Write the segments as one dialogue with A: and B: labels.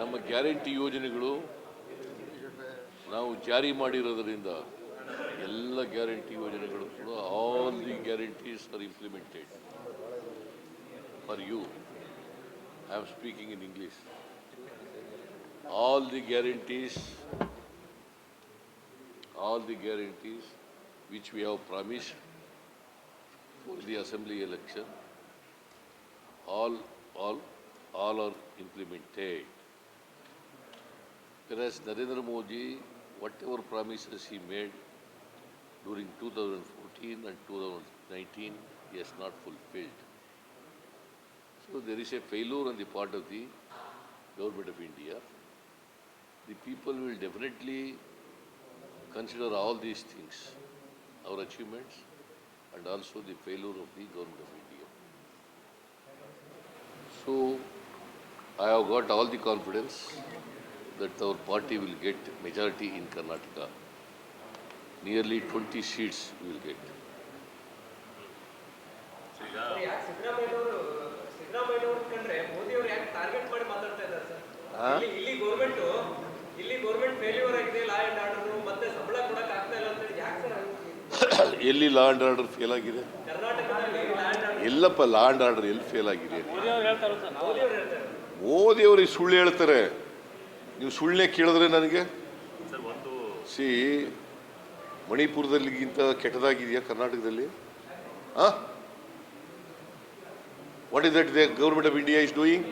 A: ನಮ್ಮ ಗ್ಯಾರಂಟಿ ಯೋಜನೆಗಳು ನಾವು ಜಾರಿ ಮಾಡಿರೋದರಿಂದ ಎಲ್ಲ ಗ್ಯಾರಂಟಿ ಯೋಜನೆಗಳು ಕೂಡ all the guarantees are implemented for you I am speaking in English all the guarantees all the guarantees which we have promise for the assembly election all all all are implemented Whereas Narendra Modi, whatever promises he made during 2014 and 2019, he has not fulfilled. So there is a failure on the part of the government of India. The people will definitely consider all these things, our achievements and also the failure of the government of India. So, I have got all the confidence that our party will get majority in Karnataka. Nearly 20 seats we will get. ಎಲ್ಲಿ ಲಾ and order fail ಆಗಿದೆ? ಎಲ್ಲಪ್ಪ law and order ಎಲ್ಲಿ fail ಆಗಿದೆ?
B: ಮೋದಿ
A: ಮೋದಿ ಅವರಿಗೆ ಸುಳ್ಳು ಹೇಳ್ತಾರೆ. ನೀವು ಸುಳ್ಳೇ ಕೇಳಿದ್ರೆ ನನಗೆ? ಸಿ ಮಣಿಪುರದಲ್ಲಿಗಿಂತ ಕೆಟ್ಟದಾಗಿದೆಯಾ ಕರ್ನಾಟಕದಲ್ಲಿ? ಆ? What is that the government of India is doing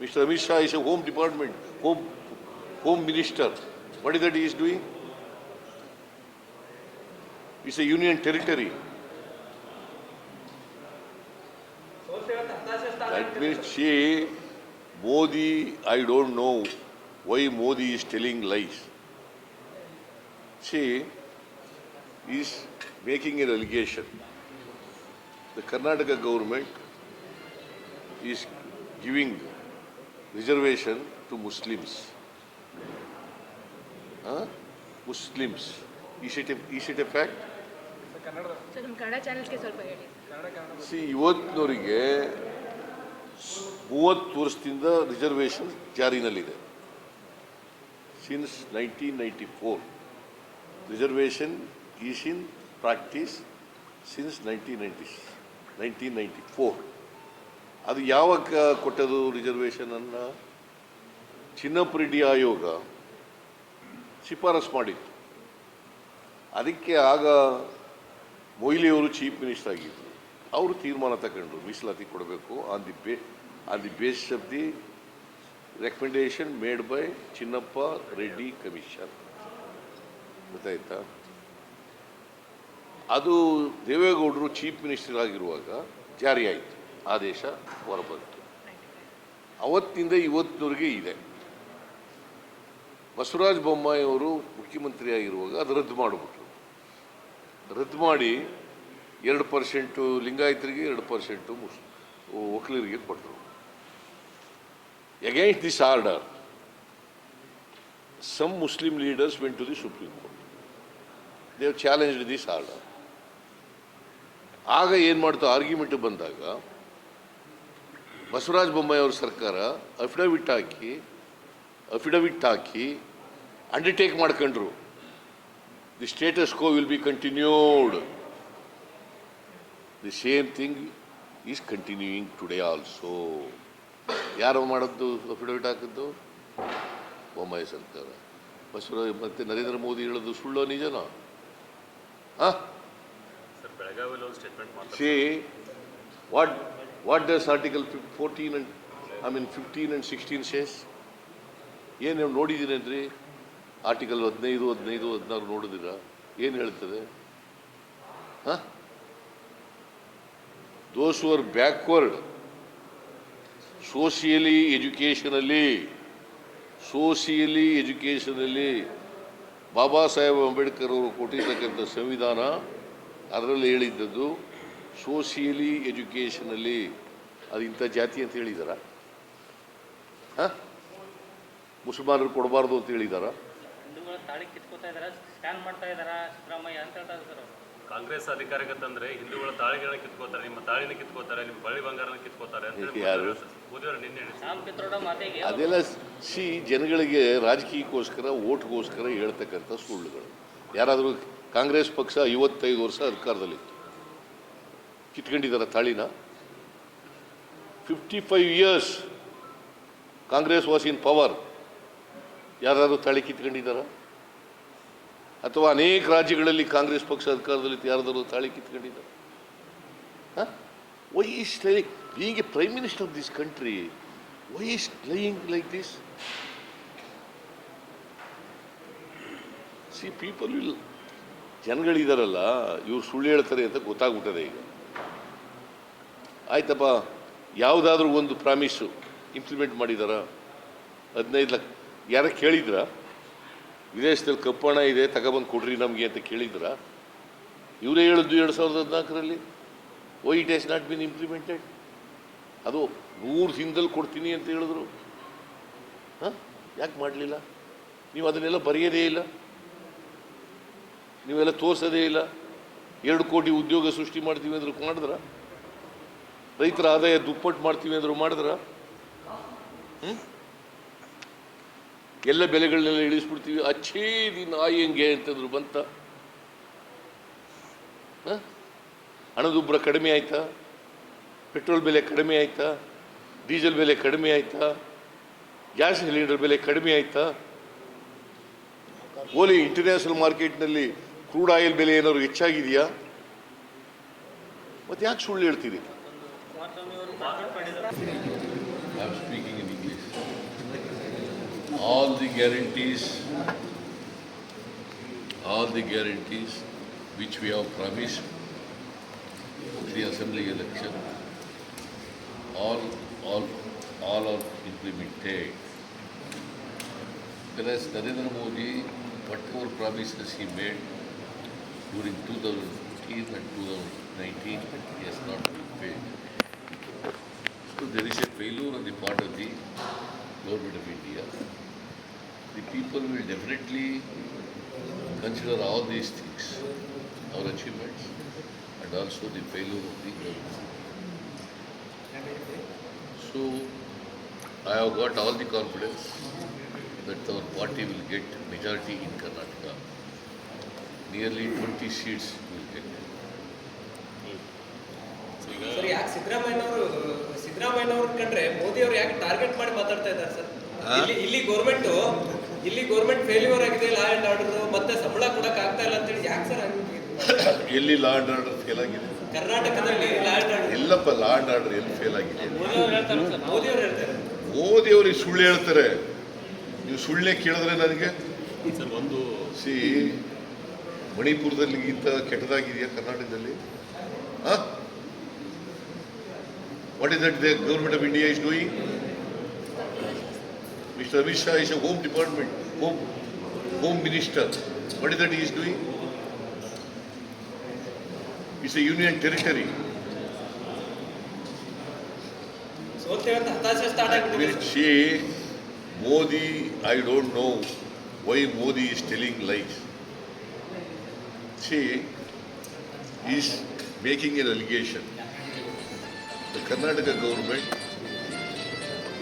A: mister Amit Shah is a home department home home minister what is that is doing it's a union territory
B: ಸೋಸೆ ಅಂತ ಹತಾಶೆ
A: Modi, I don't know why Modi is telling lies. She is making an allegation. The Karnataka government is giving reservation to Muslims. Huh? Muslims. Is it a, is it a fact? See ಇವತ್ತಿನವರಿಗೆ ಮೂವತ್ತು ವರ್ಷದಿಂದ reservation ಜಾರಿನಲ್ಲಿದೆ. Since nineteen ninety four reservation is in practice since nineteen ninety nineteen ninety four ಅದು ಯಾವಾಗ ಕೊಟ್ಟದು ರಿಸರ್ವೇಷನನ್ನು ಚಿನ್ನಪ್ರಿಡಿ ಆಯೋಗ ಶಿಫಾರಸು ಮಾಡಿತ್ತು. ಅದಕ್ಕೆ ಆಗ ಮೊಯ್ಲಿಯವರು chief minister ಆಗಿದ್ದರು ಅವರು ತೀರ್ಮಾನ ತಗೊಂಡ್ರು. ಮೀಸಲಾತಿ ಕೊಡಬೇಕು. On the bay on the base of the recommendation made by Chinnappa Reddy commission ಗೊತ್ತಾಯ್ತಾ? ಅದು ದೇವೇಗೌಡರು ಚೀಫ್ ಮಿನಿಸ್ಟರ್ ಆಗಿರುವಾಗ ಜಾರಿಯಾಯಿತು. ಆದೇಶ ಹೊರಬಂತು. ಅವತ್ತಿಂದ ಇವತ್ತಿನವರೆಗೆ ಇದೆ. ಬಸವರಾಜ ಬೊಮ್ಮಾಯಿ ಅವರು ಮುಖ್ಯಮಂತ್ರಿ ಆಗಿರುವಾಗ ಅದು ರದ್ದು ಮಾಡಿಬಿಟ್ರು. ರದ್ದು ಮಾಡಿ ಎರಡು ಪರ್ಸೆಂಟು ಲಿಂಗಾಯತರಿಗೆ, ಎರಡು ಪರ್ಸೆಂಟು ಮುಸ್ ಒಕ್ಕಲಿಗರಿಗೆ ಕೊಟ್ಟರು. Against this order some Muslim leaders went to the Supreme Court they challenge this order ಆಗ ಏನು ಮಾಡ್ತು? ಆರ್ಗ್ಯುಮೆಂಟ್ ಬಂದಾಗ, ಬಸವರಾಜ ಬೊಮ್ಮಾಯಿ ಅವ್ರ ಸರ್ಕಾರ ಅಫಿಡವಿಟ್ ಹಾಕಿ ಅಫಿಡವಿಟ್ ಹಾಕಿ ಅಂಡರ್ಟೇಕ್ ಮಾಡ್ಕೊಂಡ್ರು. The status quo will be continued the same thing is continuing today also ಯಾರು ಮಾಡಿದ್ದು ಅಫಿಡವಿಟ್ ಹಾಕಿದ್ದು? ಬೊಮ್ಮಾಯಿ ಸರ್ಕಾರ ಬಸವರಾಜ ಮತ್ತೆ ನರೇಂದ್ರ ಮೋದಿ ಹೇಳೋದು ಸುಳ್ಳೋ ನಿಜನೋ? ಹಾಂ? Sir what what Article fif- 14 and, I mean 15 and 16 says? ಏನು ನೀವು ನೋಡಿದ್ದೀರೇನ್ರಿ ಆರ್ಟಿಕಲ್ ಹದಿನೈದು ಹದಿನೈದು ಹದಿನಾರು ನೋಡಿದಿರ ಏನು ಹೇಳ್ತದೆ ಹಾಂ? Those are backward socially educationally socially educationally Baba Saheb Ambedkar ಅವರು ಕೊಟ್ಟಿರ್ತಕ್ಕಂಥ ಸಂವಿಧಾನ ಅದರಲ್ಲಿ ಹೇಳಿದ್ದದ್ದು ಸೋಷಿಯಲಿ ಎಜುಕೇಷನಲ್ಲಿ ಅದು ಇಂಥ ಜಾತಿ ಅಂತ ಹೇಳಿದಾರ? ಹಾಂ? ಮುಸಲ್ಮಾನರು ಕೊಡಬಾರ್ದು ಅಂತ ಹೇಳಿದಾರ?
C: ಕಾಂಗ್ರೆಸ್ ಅಧಿಕಾರಕ್ಕೆ ತಂದ್ರೆ ಹಿಂದೂಗಳ ತಾಳಿಗಳನ್ನ ಕಿತ್ಕೋತಾರೆ ನಿಮ್ಮ ತಾಳಿನ ಕಿತ್ಕೋತಾರೆ ನಿಮ್ಮ ಬಳ್ಳಿ ಬಂಗಾರನ ಕಿತ್ಕೋತಾರೆ ಅಂತ ಹೇಳಿ
A: ಅದೆಲ್ಲ ಸಿ ಜನಗಳಿಗೆ ರಾಜಕೀಯಕ್ಕೋಸ್ಕರ ಓಟ್ಗೋಸ್ಕರ ಹೇಳ್ತಕ್ಕಂಥ ಸುಳ್ಳುಗಳು. ಯಾರಾದರೂ ಕಾಂಗ್ರೆಸ್ ಪಕ್ಷ ಐವತ್ತೈದು ವರ್ಷ ಅಧಿಕಾರದಲ್ಲಿತ್ತು. ಕಿತ್ಕೊಂಡಿದ್ದಾರೆ ತಾಳಿನ. Fifty five years Congress was in power ಯಾರಾದರೂ ತಾಳಿ ಕಿತ್ಕೊಂಡಿದ್ದಾರ ಅಥವಾ ಅನೇಕ ರಾಜ್ಯಗಳಲ್ಲಿ ಕಾಂಗ್ರೆಸ್ ಪಕ್ಷ ಅಧಿಕಾರದಲ್ಲಿ ಯಾರಾದರೂ ತಾಳಿ ಕಿತ್ಕೊಂಡಿದ್ದಾರೆ why is like being a prime minister of this country why is lying like this see people will ಜನಗಳಿದಾರಲ್ಲ, ಇವ್ರು ಸುಳ್ಳು ಹೇಳ್ತಾರೆ ಅಂತ ಗೊತ್ತಾಗ್ಬಿಟ್ಟದೆ ಈಗ. ಆಯ್ತಪ್ಪ, ಯಾವುದಾದ್ರೂ ಒಂದು ಪ್ರಾಮಿಸು ಇಂಪ್ಲಿಮೆಂಟ್ ಮಾಡಿದಾರ? ಹದಿನೈದು ಲಕ್ಷ, ಯಾರ ಕೇಳಿದ್ರ? ವಿದೇಶದಲ್ಲಿ ಕಪ್ಪಣ ಇದೆ, ತಗೊಬಂದು ಕೊಡ್ರಿ ನಮಗೆ ಅಂತ ಕೇಳಿದ್ರ? ಇವರೇ ಹೇಳಿದ್ದು ಎರಡು ಸಾವಿರದ ಹದಿನಾಲ್ಕರಲ್ಲಿ. ಓ it has not been implemented ಅದು ನೂರು ದಿನದಲ್ಲಿ ಕೊಡ್ತೀನಿ ಅಂತ ಹೇಳಿದ್ರು. ಹಾಂ? ಯಾಕೆ ಮಾಡಲಿಲ್ಲ? ನೀವು ಅದನ್ನೆಲ್ಲ ಬರೆಯೋದೇ ಇಲ್ಲ. ನೀವೆಲ್ಲ ತೋರಿಸೋದೇ ಇಲ್ಲ. ಎರಡು ಕೋಟಿ ಉದ್ಯೋಗ ಸೃಷ್ಟಿ ಮಾಡ್ತೀವಿ ಅಂದ್ರು ಮಾಡಿದ್ರ? ರೈತರ ಆದಾಯ ದುಪ್ಪಟ್ಟು ಮಾಡ್ತೀವಿ ಅಂದ್ರು ಮಾಡಿದ್ರ? ಹ್ಮ್? ಎಲ್ಲ ಬೆಲೆಗಳನ್ನೆಲ್ಲ ಇಳಿಸ್ಬಿಡ್ತೀವಿ. ಅಚ್ಚೇ ದಿನ ಹೆಂಗೆ ಅಂತಂದ್ರು ಬಂತ. ಹ? ಹಣದುಬ್ಬರ ಕಡಿಮೆ ಆಯ್ತಾ? ಪೆಟ್ರೋಲ್ ಬೆಲೆ ಕಡಿಮೆ ಆಯ್ತಾ? ಡೀಸೆಲ್ ಬೆಲೆ ಕಡಿಮೆ ಆಯ್ತಾ? ಗ್ಯಾಸ್ ಸಿಲಿಂಡರ್ ಬೆಲೆ ಕಡಿಮೆ ಆಯ್ತಾ? ಓಲಿ ಇಂಟರ್ನ್ಯಾಷನಲ್ ಮಾರ್ಕೆಟ್ನಲ್ಲಿ ಕ್ರೂಡ್ ಆಯಿಲ್ ಬೆಲೆ ಏನಾದ್ರು ಹೆಚ್ಚಾಗಿದೆಯಾ? ಮತ್ತೆ ಯಾಕೆ ಸುಳ್ಳು ಹೇಳ್ತೀರಿ All the guarantees, all the guarantees which we have promised the assembly election, all, all, all are implemented. Whereas Narendra Modi, whatever promises he made during 2015 and 2019, he has not fulfilled. So there is a failure on the part of the government of India. The people will definitely consider all these things, our achievements, and also the failure of the government. So I have got all the confidence that our party will get majority in Karnataka. Nearly 20 seats will get.
B: Sir ಯಾಕೆ ಸಿದ್ದರಾಮಯ್ಯನವರು ಸಿದ್ದರಾಮಯ್ಯನವ್ರು ಕಂಡ್ರೆ ಮೋದಿ ಅವರು ಯಾಕೆ target ಮಾಡಿ ಮಾತಾಡ್ತಾ ಇದ್ದಾರೆ sir? ಇಲ್ಲಿ ಇಲ್ಲಿ ಗೌರ್ಮೆಂಟ್ ಇಲ್ಲಿ ಗೌರ್ಮೆಂಟ್ ಫೇಲ್ಯೂರ್ ಆಗಿದೆ ಲಾ ಅಂಡ್ ಆರ್ಡರ್ ಮತ್ತೆ ಸಂಬಳ ಕೊಡಕ್ ಆಗ್ತಾ ಇಲ್ಲ ಅಂತೇಳಿ ಯಾಕೆ ಸರ್
A: ಎಲ್ಲಿ ಲಾ ಅಂಡ್ ಆರ್ಡರ್ ಫೇಲ್ ಆಗಿದೆ.
B: ಕರ್ನಾಟಕದಲ್ಲಿ ಲಾ ಅಂಡ್ ಆರ್ಡರ್
A: ಎಲ್ಲಪ್ಪ ಲಾ ಅಂಡ್ ಆರ್ಡರ್ ಎಲ್ಲಿ ಫೇಲ್ ಆಗಿದೆ?
B: ಮೋದಿ ಅವರು ಹೇಳ್ತಾರೆ
A: ಮೋದಿ ಅವ್ರಿಗೆ ಸುಳ್ಳು ಹೇಳ್ತಾರೆ. ನೀವು ಸುಳ್ಳೇ ಕೇಳಿದ್ರೆ ನನಗೆ?
C: ಸರ್ ಒಂದು
A: ಸಿ ಇಂಥ ಕೆಟ್ಟದಾಗಿದೆಯಾ ಕರ್ನಾಟಕದಲ್ಲಿ? What What is it the government of India is doing? Mr. Amit Shah is a home department, home, home minister. What is that he is
B: doing? It's a union territory.
A: Will she, Modi, I don't know why Modi is telling lies. She is making an allegation. The Karnataka government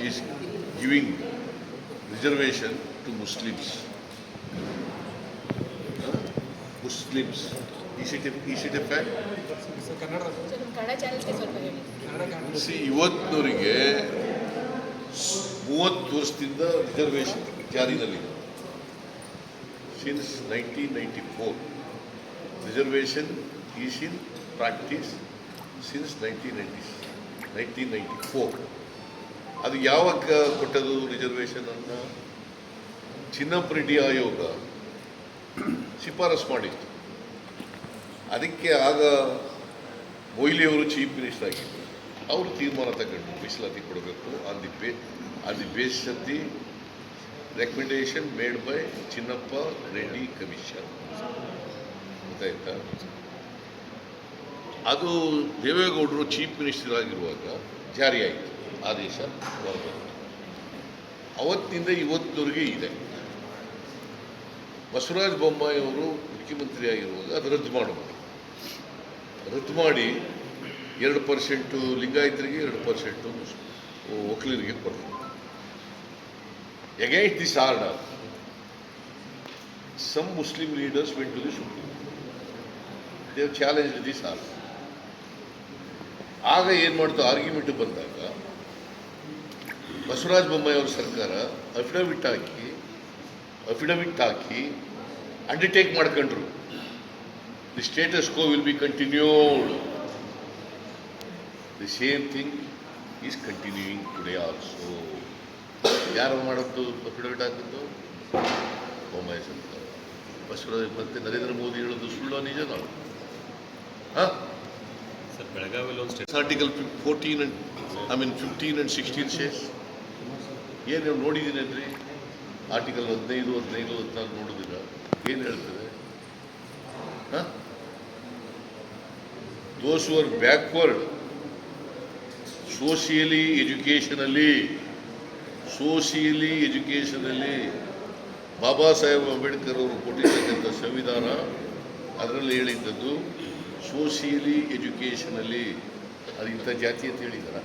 A: is giving to to Muslims. Huh? Muslims. Is it a, is it a fact?
D: ನಮ್ಮ ಕನ್ನಡ ಚಾನಲ್ಸ್ಗೆ ಸ್ವಲ್ಪ ಹೇಳಿ
A: C ಇವತ್ತಿನವರಿಗೆ ಮೂವತ್ತು ವರ್ಷದಿಂದ reservation ಜಾರಿನಲ್ಲಿ since nineteen ninety four reservation is in practice since nineteen ninety nineteen ninety four. ಅದು ಯಾವಾಗ ಕೊಟ್ಟದು ರಿಸರ್ವೇಷನನ್ನು ಚಿನ್ನಪ್ಪರೆಡ್ಡಿ ಆಯೋಗ ಶಿಫಾರಸ್ ಮಾಡಿತ್ತು. ಅದಕ್ಕೆ ಆಗ ಮೊಯ್ಲಿಯವರು ಚೀಫ್ ಮಿನಿಸ್ಟರ್ ಆಗಿದ್ದರು. ಅವರು ತೀರ್ಮಾನ ತಗೊಂಡು ಮೀಸಲಾತಿ ಕೊಡಬೇಕು. On the bay on the base the recommendation made by Chinnappa Reddy commission. ಗೊತ್ತಾಯ್ತಾ? ಅದು ದೇವೇಗೌಡರು ಚೀಫ್ ಮಿನಿಸ್ಟರ್ ಆಗಿರುವಾಗ ಜಾರಿಯಾಯಿತು ಆದೇಶ ಹೊರಬಂತು. ಅವತ್ತಿನಿಂದ ಇವತ್ತಿನವರೆಗೆ ಇದೆ. ಬಸವರಾಜ ಬೊಮ್ಮಾಯಿ ಅವರು ಮುಖ್ಯಮಂತ್ರಿ ಆಗಿರುವಾಗ ಅದು ರದ್ದು ಮಾಡಬಹುದು. ರದ್ದು ಮಾಡಿ ಎರಡು ಪರ್ಸೆಂಟು ಲಿಂಗಾಯತರಿಗೆ, ಎರಡು ಪರ್ಸೆಂಟು ವಕೀಲರಿಗೆ ಕೊಡ್ತಾರೆ against this order some Muslim leaders went to the Supreme they challenge this order ಆಗ ಏನು ಮಾಡ್ತು? ಆರ್ಗ್ಯುಮೆಂಟ್ ಬಂದಾಗ ಬಸವರಾಜ ಬೊಮ್ಮಾಯಿ ಅವ್ರ ಸರ್ಕಾರ ಅಫಿಡವಿಟ್ ಹಾಕಿ ಅಫಿಡವಿಟ್ ಹಾಕಿ ಅಂಡರ್ಟೇಕ್ ಮಾಡ್ಕೊಂಡ್ರು. The status quo will be continued the same thing is continuing today also ಯಾರು ಮಾಡೋದು ಅಫಿಡವಿಟ್ ಹಾಕಿದ್ದು ಬೊಮ್ಮಾಯಿ ಸರ್ಕಾರ. ಬಸವರಾಜ ಮತ್ತೆ ನರೇಂದ್ರ ಮೋದಿ ಹೇಳೋದು ಸುಳ್ಳು ನಿಜನೋ? ಹಾಂ?
C: ಸರ್ ಬೆಳಗಾವಿಯಲ್ಲಿ ಒಂದು
A: article fourteen and I mean fifteen and sixteen ಶೇಸ್ ಏನು ನೀವು ನೋಡಿದ್ದೀನೇನ್ರಿ ಆರ್ಟಿಕಲ್ ಹದಿನೈದು ಹದಿನೈದು, ಹದಿನಾಲ್ಕು ನೋಡಿದಿರ ಏನು ಹೇಳ್ತದೆ? ಹಾಂ? Those are backward socially educationally socially educationally Baba Saheb Ambedkar ಅವರು ಕೊಟ್ಟಿರ್ತಕ್ಕಂಥ ಸಂವಿಧಾನ, ಅದರಲ್ಲಿ ಹೇಳಿದ್ದದ್ದು ಸೋಷಿಯಲಿ ಎಜುಕೇಷನಲ್ಲಿ ಅದು ಇಂಥ ಜಾತಿ ಅಂತ ಹೇಳಿದಾರ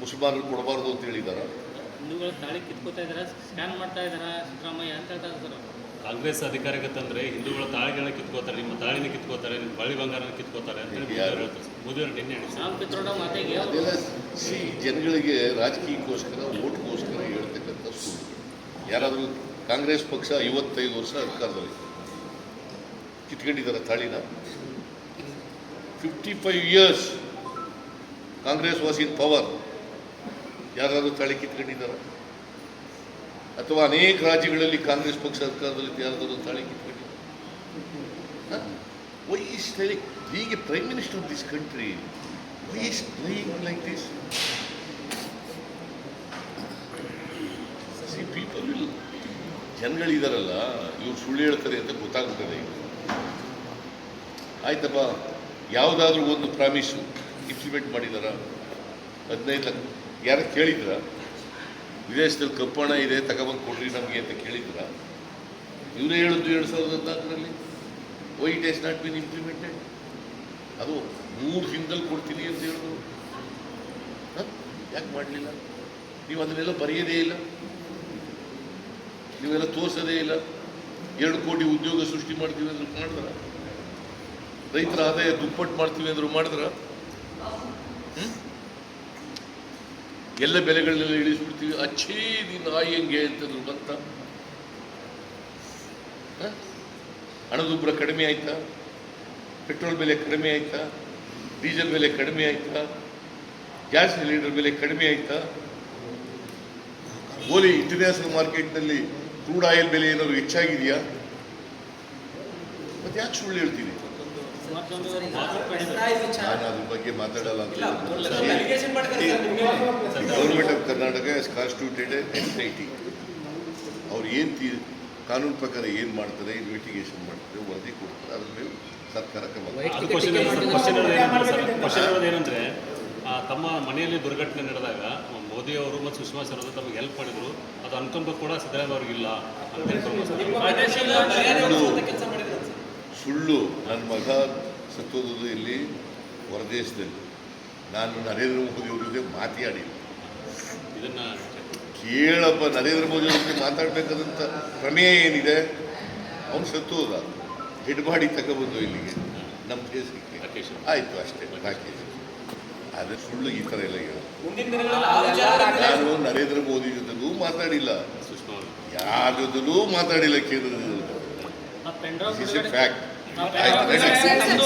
A: ಮುಸಲ್ಮಾನರು ಕೊಡಬಾರ್ದು ಅಂತ ಹೇಳಿದಾರ
E: ಹಿಂದೂಗಳು ತಾಳಿ ಕಿತ್ಕೋತಾ ಇದಾರ ಸ್ಕ್ಯಾನ್ ಮಾಡ್ತಾ ಇದಾರ ಸಿದ್ದರಾಮಯ್ಯ ಅಂತ ಹೇಳ್ತಾ ಸರ್
C: ಕಾಂಗ್ರೆಸ್ ಅಧಿಕಾರಕ್ಕೆ ತಂದ್ರೆ ಹಿಂದೂಗಳ ತಾಳಿಗಳನ್ನ ಕಿತ್ಕೋತಾರೆ ನಿಮ್ಮ ತಾಳಿನ ಕಿತ್ಕೋತಾರೆ ನಿಮ್ಮ ಬಳಿ ಬಂಗಾರನ ಕಿತ್ಕೋತಾರೆ ಅಂತ ಹೇಳಿ
A: ಯಾರು?
C: ಮೋದಿ ಹೇಳ್ತಾರೆ ಸರ್. ನಿನ್ನೆ ಹೇಳಿದ್ರು.
E: ರಾಮ್ ಪಿತ್ರೋಡ ಮಾತೆಗೆ
A: ಅದೆಲ್ಲ ಸಿ ಜನಗಳಿಗೆ ರಾಜಕೀಯಕ್ಕೋಸ್ಕರ ಓಟ್ಗೋಸ್ಕರ ಹೇಳ್ತಕ್ಕಂಥ ಸುಳ್ಳು. ಯಾರಾದರೂ ಕಾಂಗ್ರೆಸ್ ಪಕ್ಷ ಐವತ್ತೈದು ವರ್ಷ ಅಧಿಕಾರದಲ್ಲಿ ಕಿತ್ಕೊಂಡಿದ್ದಾರೆ ತಾಳಿನ. Fifty five years Congress was in power ಯಾರಾದರೂ ತಾಳಿ ಕಿತ್ಕೊಂಡಿದ್ದಾರೆ? ಅಥವಾ ಅನೇಕ ರಾಜ್ಯಗಳಲ್ಲಿ ಕಾಂಗ್ರೆಸ್ ಪಕ್ಷ ಸರ್ಕಾರದಲ್ಲಿ ಯಾರಾದರೂ ತಾಳಿ ಕಿತ್ಕೊಂಡಿದ್ದಾರೆ? ವೈ ಹೀಗೆ prime minister of this country why playing like this see people ಜನಗಳಿದಾರಲ್ಲ, ಇವ್ರು ಸುಳ್ಳು ಹೇಳ್ತಾರೆ ಅಂತ ಗೊತ್ತಾಗ್ತದೆ ಈಗ. ಆಯ್ತಪ್ಪ, ಯಾವುದಾದ್ರೂ ಒಂದು ಪ್ರಾಮಿಸು ಇಂಪ್ಲಿಮೆಂಟ್ ಮಾಡಿದಾರ. ಹದಿನೈದು ಲಕ್ಷ ಯಾರು ಕೇಳಿದ್ರ? ವಿದೇಶದಲ್ಲಿ ಕಪ್ಪಣ ಇದೆ, ತಗೊಬಂದು ಕೊಡ್ರಿ ನಮಗೆ ಅಂತ ಕೇಳಿದ್ರ. ಇವರೇ ಹೇಳಿದ್ದು ಎರಡು ಸಾವಿರದ ಹದಿನಾಲ್ಕರಲ್ಲಿ? Why it not been implemented ಅದು ಮೂರು ದಿನದಲ್ಲಿ ಕೊಡ್ತೀನಿ ಅಂತ ಹೇಳಿದ್ರು. ಯಾಕೆ ಮಾಡಲಿಲ್ಲ? ನೀವು ಅದನ್ನೆಲ್ಲ ಬರೆಯೋದೇ ಇಲ್ಲ. ನೀವೆಲ್ಲ ತೋರಿಸೋದೇ ಇಲ್ಲ. ಎರಡು ಕೋಟಿ ಉದ್ಯೋಗ ಸೃಷ್ಟಿ ಮಾಡ್ತೀವಿ ಅಂದ್ರೆ ಮಾಡಿದ್ರ? ರೈತರ ಆದಾಯ ದುಪ್ಪಟ್ಟು ಮಾಡ್ತೀವಿ ಅಂದ್ರು ಮಾಡಿದ್ರ? ಎಲ್ಲ ಬೆಲೆಗಳನ್ನೆಲ್ಲ ಇಳಿಸ್ಬಿಡ್ತೀವಿ. ಅಚ್ಚೇ ದಿನ ಹೆಂಗೆ ಅಂತಂದ್ರು ಬಂತ? ಹಣದುಬ್ಬರ ಕಡಿಮೆ ಆಯ್ತಾ? ಪೆಟ್ರೋಲ್ ಬೆಲೆ ಕಡಿಮೆ ಆಯ್ತಾ? ಡೀಸೆಲ್ ಬೆಲೆ ಕಡಿಮೆ ಆಯ್ತಾ? ಗ್ಯಾಸ್ ಸಿಲಿಂಡರ್ ಬೆಲೆ ಕಡಿಮೆ ಆಯ್ತಾ? ಓಲಿ ಇಂಟರ್ನ್ಯಾಷನಲ್ ಮಾರ್ಕೆಟ್ನಲ್ಲಿ ಕ್ರೂಡ್ ಆಯಿಲ್ ಬೆಲೆ ಏನಾದ್ರು ಹೆಚ್ಚಾಗಿದೆಯಾ? ಮತ್ತೆ ಯಾಕೆ ಸುಳ್ಳು
E: ಮಾತು
A: ನಾನು ಅದ್ರ ಬಗ್ಗೆ ಮಾತಾಡಲ್ಲ ಅಂತ government of Karnataka is constituted S I T ಅವ್ರು ಏನು ತೀ ಕಾನೂನು ಪ್ರಕಾರ ಏನು ಮಾಡ್ತಾರೆ ಇನ್ವೆಸ್ಟಿಗೇಷನ್ ಮಾಡ್ತಾರೆ ವರದಿ ಕೊಡ್ತಾರೆ ಅದ್ರ ಮೇಲೆ ಸರ್ಕಾರ
C: ಏನಂದ್ರೆ ತಮ್ಮ ಮನೆಯಲ್ಲಿ ದುರ್ಘಟನೆ ನಡೆದಾಗ ಮೋದಿ ಅವರು ಮತ್ತು ಸುಷ್ಮಾ ಸ್ವರಾಜ್ ತಮಗೆ ಹೆಲ್ಪ್ ಮಾಡಿದ್ರು. ಅದು ಅನುಕಂಪ ಕೂಡ ಸಿದ್ದರಾಮಯ್ಯ ಅವ್ರಿಗಿಲ್ಲ ಅಂತ
A: ಸುಳ್ಳು. ನನ್ನ ಮಗ ಸತ್ತೋದು ಇಲ್ಲಿ ಹೊರದೇಶದಲ್ಲಿ. ನಾನು ನರೇಂದ್ರ ಮೋದಿ ಅವ್ರ ಜೊತೆ ಮಾತಾಡಿಲ್ಲ
C: ಇದನ್ನ
A: ಕೇಳಪ್ಪ ನರೇಂದ್ರ ಮೋದಿ ಅವ್ರ ಜೊತೆ ಮಾತಾಡ್ಬೇಕಾದಂಥ ಪ್ರಮೇಯ ಏನಿದೆ? ಅವ್ನು ಸತ್ತೋದ. ಹೆಡ್ ಮಾಡಿ ತಗೊಬಂದು ಇಲ್ಲಿಗೆ. ನಮ್ಮ ದೇಶಕ್ಕೆ. ಆಯಿತು ಅಷ್ಟೇ. ರಾಕೇಶ್ ಆದರೆ ಸುಳ್ಳು ಈ ಥರ ಎಲ್ಲ ನಾನು ನರೇಂದ್ರ ಮೋದಿ ಜೊತೆಗೂ ಮಾತಾಡಿಲ್ಲ. ಯಾರ ಜೊತೆಲೂ ಮಾತಾಡಿಲ್ಲ ಕೇಂದ್ರದ
E: ಆ ಪೆಂಡ್ರೈವ್
A: ದಿಸ್ ಎ
E: ಬಿಡುಗಡೆ
A: ಫ್ಯಾಕ್ಟ್ ಆಯ್ತು